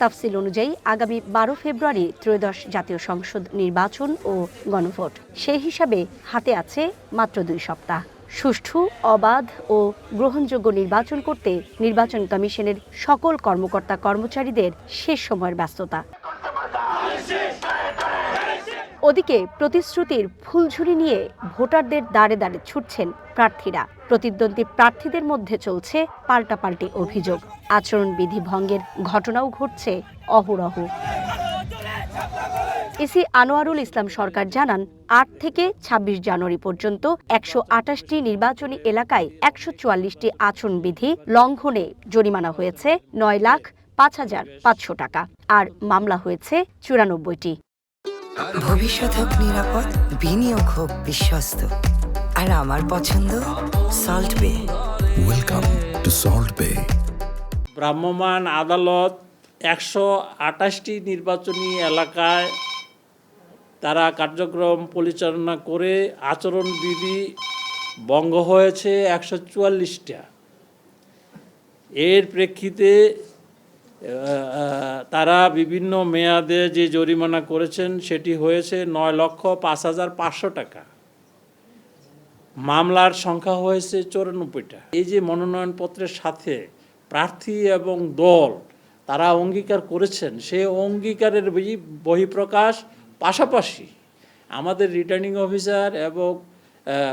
তাফসিল অনুযায়ী আগামী বারো ফেব্রুয়ারি ত্রয়োদশ জাতীয় সংসদ নির্বাচন ও গণভোট। সেই হিসাবে হাতে আছে মাত্র দুই সপ্তাহ। সুষ্ঠু, অবাধ ও গ্রহণযোগ্য নির্বাচন করতে নির্বাচন কমিশনের সকল কর্মকর্তা কর্মচারীদের শেষ সময়ের ব্যস্ততা। ওদিকে প্রতিশ্রুতির ফুলঝুরি নিয়ে ভোটারদের দাঁড়ে দাঁড়ে ছুটছেন প্রার্থীরা। প্রতিদ্বন্দ্বী প্রার্থীদের মধ্যে চলছে পাল্টাপাল্টি অভিযোগ। আচরণবিধি ভঙ্গের ঘটনাও ঘটছে অহরহ। এসি আনোয়ারুল ইসলাম সরকার জানান, আট থেকে ২৬ জানুয়ারি পর্যন্ত একশো আটাশটি নির্বাচনী এলাকায় একশো চুয়াল্লিশটি আচরণবিধি লঙ্ঘনে জরিমানা হয়েছে নয় লাখ পাঁচ হাজার পাঁচশো টাকা। আর মামলা হয়েছে চুরানব্বইটি। ভবিষ্যৎ হোক নিরাপদ বিনিয়োগ হোক বিশ্বস্ত। আর আমার পছন্দ সল্ট বে ওয়েলকাম টু সল্ট বে ভ্রাম্যমাণ আদালত একশো আঠাশটি নির্বাচনী এলাকায় তারা কার্যক্রম পরিচালনা করে আচরণবিধি ভঙ্গ হয়েছে একশো চুয়াল্লিশটা। এর প্রেক্ষিতে তারা বিভিন্ন মেয়াদে যে জরিমানা করেছেন, সেটি হয়েছে নয় লক্ষ পাঁচ হাজার পাঁচশো টাকা। মামলার সংখ্যা হয়েছে চৌরানব্বইটা। এই যে মনোনয়নপত্রের সাথে প্রার্থী এবং দল তারা অঙ্গীকার করেছেন, সেই অঙ্গীকারের বহি- বহিঃপ্রকাশ পাশাপাশি আমাদের রিটার্নিং অফিসার এবং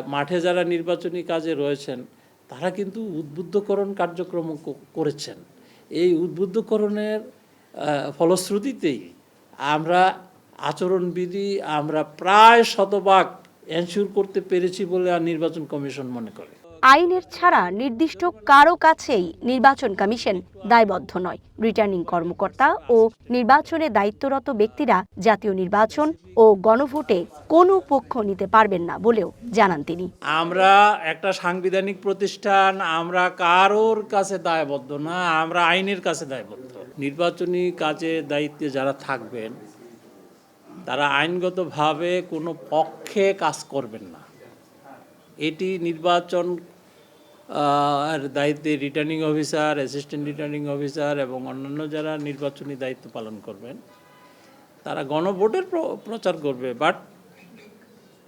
মাঠে যারা নির্বাচনী কাজে রয়েছেন, তারা কিন্তু উদ্বুদ্ধকরণ কার্যক্রম করেছেন। এই উদ্বুদ্ধকরণের ফলশ্রুতিতেই আমরা আচরণবিধি আমরা প্রায় শতভাগ এনশিওর করতে পেরেছি বলে আর নির্বাচন কমিশন মনে করে। আইনের ছাড়া নির্দিষ্ট কারও কাছেই নির্বাচন কমিশন দায়বদ্ধ নয়। রিটার্নিং কর্মকর্তা ও নির্বাচনে দায়িত্বরত ব্যক্তিরা জাতীয় নির্বাচন ও গণভোটে কোনো পক্ষ নিতে পারবেন না বলেও জানান তিনি। আমরা একটা সাংবিধানিক প্রতিষ্ঠান, আমরা কারোর কাছে দায়বদ্ধ না, আমরা আইনের কাছে দায়বদ্ধ। নির্বাচনী কাজে দায়িত্বে যারা থাকবেন, তারা আইনগতভাবে কোনো পক্ষে কাজ করবেন না। এটি নির্বাচন আহ, এর দায়িত্বে returning officer assistant returning officer এবং অন্যান্য যারা নির্বাচনী দায়িত্ব পালন করবেন তারা গণভোটের প্র- প্রচার করবে বাট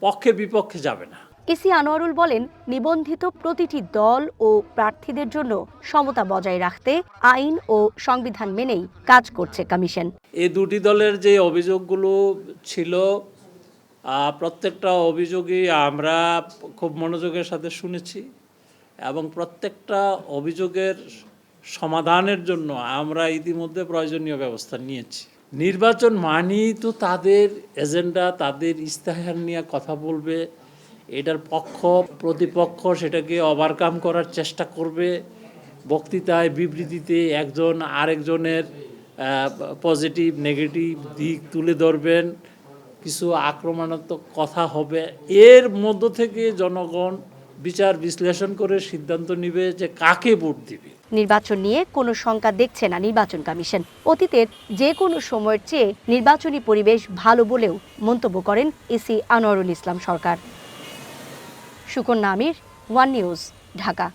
পক্ষে বিপক্ষে যাবে না। এসি আনোয়ারুল বলেন নিবন্ধিত প্রতিটি দল ও প্রার্থীদের জন্য সমতা বজায় রাখতে আইন ও সংবিধান মেনেই কাজ করছে কমিশন। এই দুটি দলের যে অভিযোগগুলো ছিল প্রত্যেকটা অভিযোগই আমরা খুব মনোযোগের সাথে শুনেছি। এবং প্রত্যেকটা অভিযোগের সমাধানের জন্য আমরা ইতিমধ্যে প্রয়োজনীয় ব্যবস্থা নিয়েছি। নির্বাচন মানেই তো তাদের এজেন্ডা, তাদের ইস্তাহার নিয়ে কথা বলবে। এটার পক্ষ, প্রতিপক্ষ সেটাকে ওভারকাম করার চেষ্টা করবে। বক্তৃতায় বিবৃতিতে একজন আরেকজনের পজিটিভ নেগেটিভ দিক তুলে ধরবেন। কিছু আক্রমণাত্মক কথা হবে। এর মধ্য থেকে জনগণ বিচার বিশ্লেষণ করে সিদ্ধান্ত নিবে যে কাকে ভোট দিবে। নির্বাচন নিয়ে কোনো শঙ্কা দেখছে না নির্বাচন কমিশন অতীতের যে কোনো সময়ের চেয়ে নির্বাচনী পরিবেশ ভালো বলেও মন্তব্য করেন AC Anwarul Islam Sarkar. Sukanya Amir, one news, Dhaka.